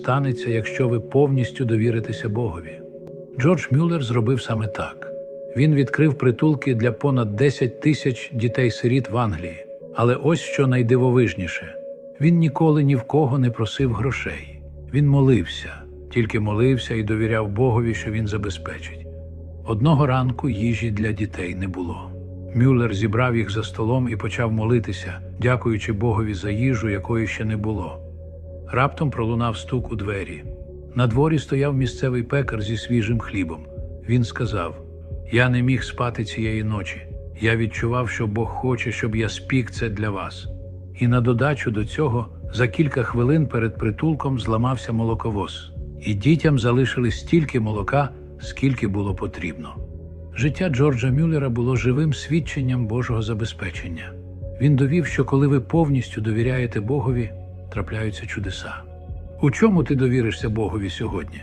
станеться, якщо ви повністю довіритеся Богові. Джордж Мюллер зробив саме так. Він відкрив притулки для понад 10 тисяч дітей-сиріт в Англії. Але ось що найдивовижніше: він ніколи ні в кого не просив грошей. Він молився, тільки молився і довіряв Богові, що він забезпечить. Одного ранку їжі для дітей не було. Мюллер зібрав їх за столом і почав молитися, дякуючи Богові за їжу, якої ще не було. Раптом пролунав стук у двері. На дворі стояв місцевий пекар зі свіжим хлібом. Він сказав: Я не міг спати цієї ночі. Я відчував, що Бог хоче, щоб я спік це для вас. І на додачу до цього за кілька хвилин перед притулком зламався молоковоз, і дітям залишили стільки молока, скільки було потрібно. Життя Джорджа Мюллера було живим свідченням Божого забезпечення. Він довів, що коли ви повністю довіряєте Богові, трапляються чудеса. У чому ти довіришся Богові сьогодні?